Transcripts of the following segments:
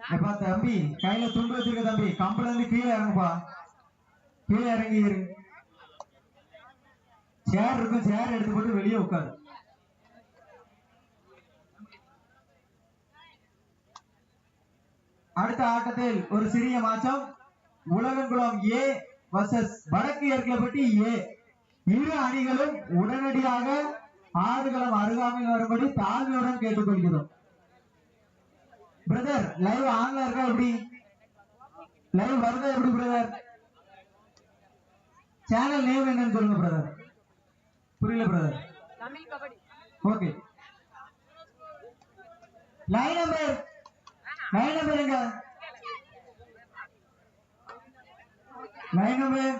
எப்பா தம்பி கையில துண்டு வச்சிருக்க தம்பி கம்பள இருந்து கீழே இறங்குப்பா. கீழே இறங்கி இரு. சேர் இருக்கும் சேர் எடுத்து போட்டு வெளியே உட்காரு. அடுத்த ஆட்டத்தில் ஒரு சிறிய மாற்றம். உலகங்குளம் ஏ வர்சஸ் வடக்கு ஏற்கப்பட்டி ஏ இரு அணிகளும் உடனடியாக ஆறுகளம் அருகாமையில் வரும்படி தாழ்மையுடன் கேட்டுக்கொள்கிறோம். பிரதர் லைவ் ஆன்ல இருக்கா எப்படி? லைவ் வருதா எப்படி பிரதர் சேனல் நேம் என்னன்னு சொல்லுங்க பிரதர் புரியல brother okay line number line number எங்க? Line number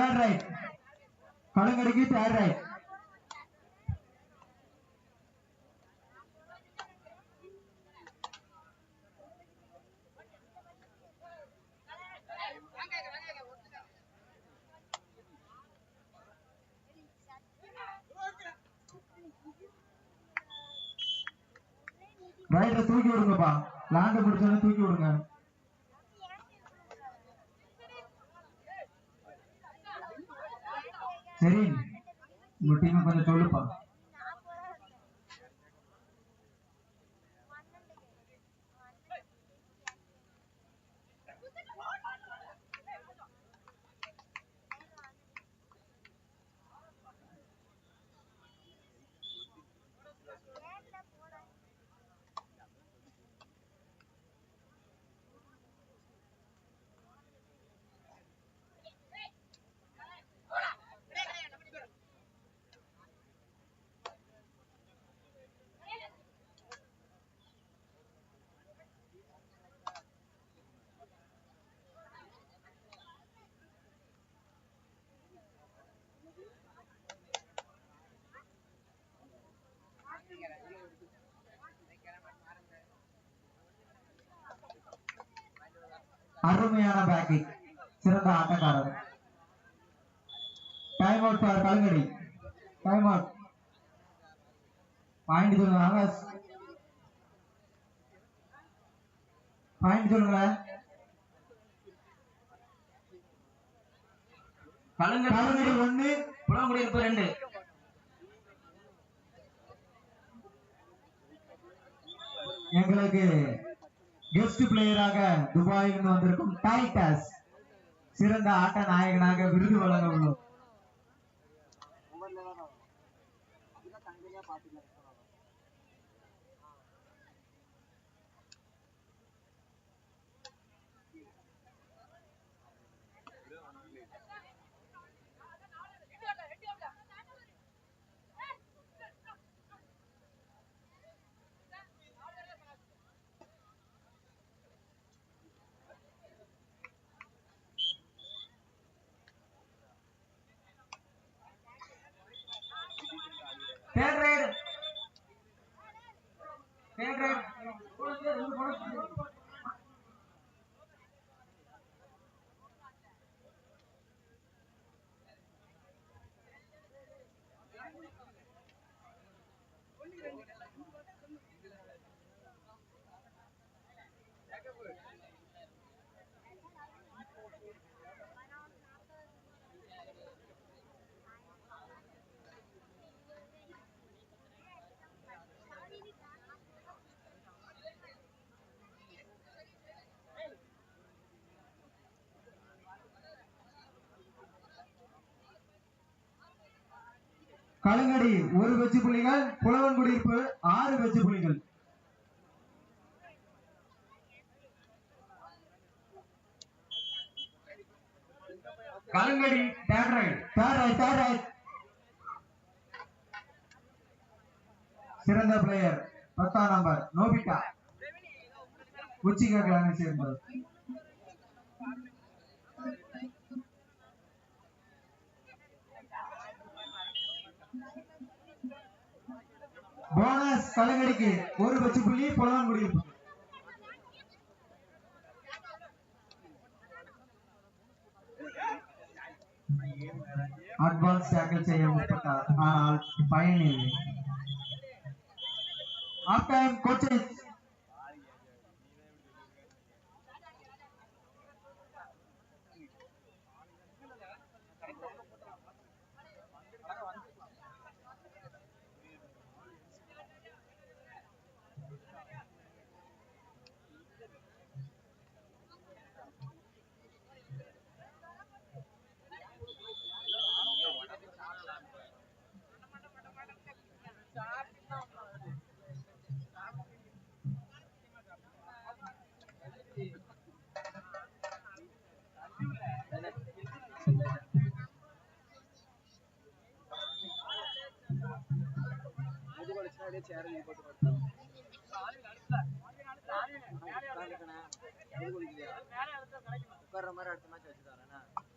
third right. கலங்கடிக்கு third ரைட் ரைட்டை தூக்கி விடுங்கப்பா. லாங்க பிடிச்சாலும் தூக்கி விடுங்க. சரி. உங்க டீம் கொஞ்சம் அருமையான பேக்கிங் சிறந்த ஆட்டக்காரர். டைம் அவுட் பார் கலங்கடி டைம் அவுட் பாயிண்ட் சொல்லுங்க பாயிண்ட் சொல்லுங்க. கலங்கடி ஒண்ணு புலங்குடி இருப்பு ரெண்டு. எங்களுக்கு கெஸ்ட் பிளேயராக துபாயிலிருந்து வந்திருக்கும் டைட்டஸ் சிறந்த ஆட்ட நாயகனாக விருது வழங்க உள்ளோம் தேர்ட் ரைடு கலங்கடி ஒரு வெச்சு புள்ளிகள் புலவன் குடியிருப்பு ஆறு வெச்சு புள்ளிகள். கலங்கடி third right third right third right சிறந்த பிளேயர் பத்தாம் நம்பர் நோபிகா உச்சிகா கிளானை சேர்ந்தவர். போனஸ் கலங்கடிக்கு ஒரு பச்சு புள்ளி புலவன் குடியிருப்பு அட்வான்ஸ் டேக்கிள் செய்ய முற்பட்டார் ஆனால் பயனில்லை ஆஃப் டைம் கோச்சஸ் உட்கார்ற மாதிரி அடுத்த மேட்ச் வச்சு தரேன்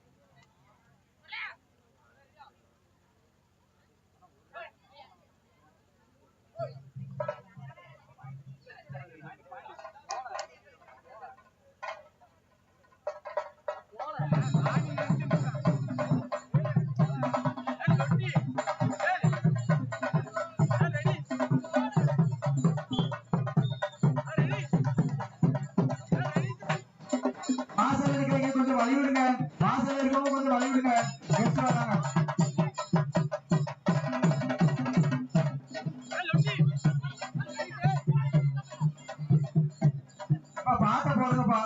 அப்பா, பாட்டை போடுங்கப்பா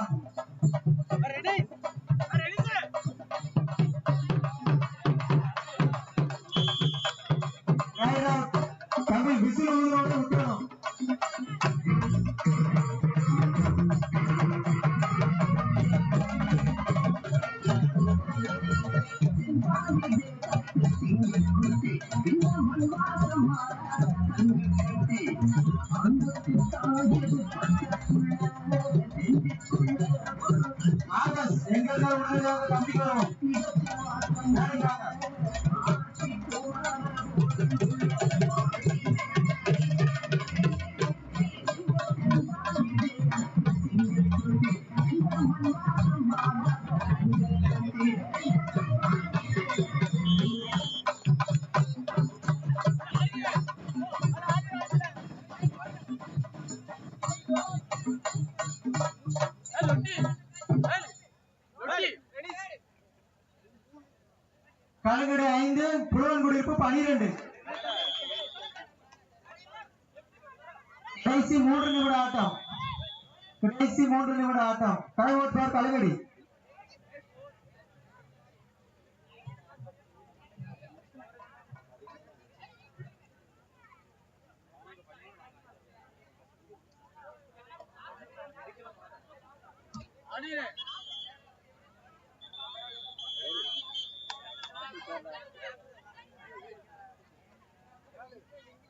Right out. தம்பி விசில் ஊதுறோட விட்டுறணும் ಕಳಿಸಿ ಮೂರು ನಿಮಿಡ ಆಟ ಕಳಿಸಿ ಮೂರು ನಿಮಿಡ ಆಟ ಕೈ ಓದ್ಬಾರ್ದು ತಲೆಗಡಿ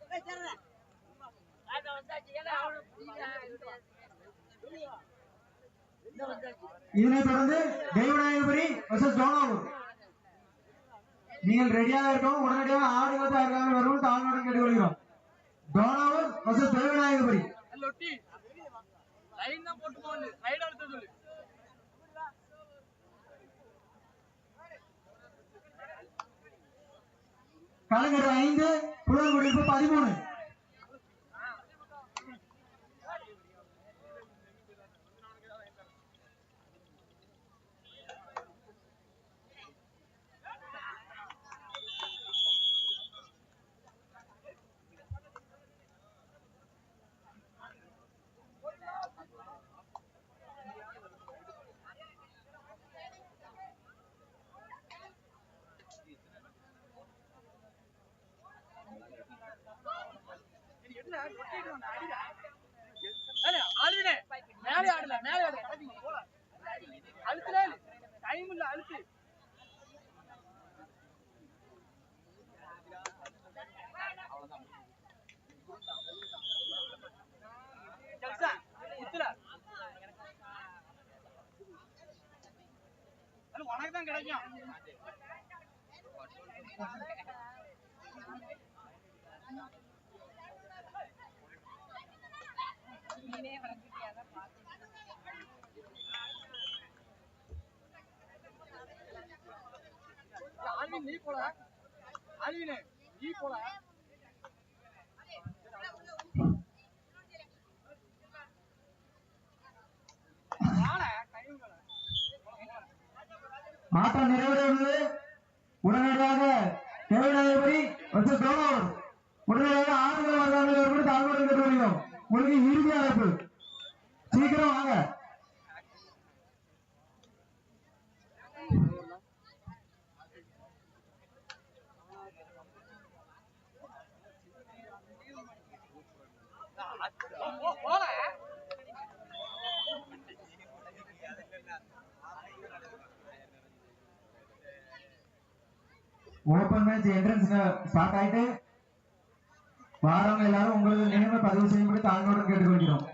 Hey, இதனைத் தொடர்ந்து தெய்வநாயகபுரி வர்சஸ் டோனாவூர் நீங்கள் ரெடியாக இருக்கவும் உடனடியாக ஆடுகளத்தை இருக்காமல் வருவோம். தாழ்வுடன் கேட்டுக்கொள்கிறோம். டோனாவூர் வர்சஸ் தெய்வநாயகபுரி. கலைஞர் ஐந்து புலன் குடியிருப்பு பதிமூணு. மேலே ஆடல மேலே ஆடல அழுத்துல டைம் இல்ல அழுத்து கிடைக்கும் ஆல்வின் நீ போல ஆல்வின் நீ போல வாழ டைம் வேலை ஆட்டம் நிறைவடைவது உடனடியாக தேவையானபடி வச்ச ஓபன் மேட்ச் என்ட்ரன்ஸ் ஸ்டார்ட் ஆயிட்டு வாரவங்க எல்லாரும் உங்களுக்கு நினைவு பதிவு செய்யும்படி தாழ்வோடு கேட்டுக்கொள்கிறோம்.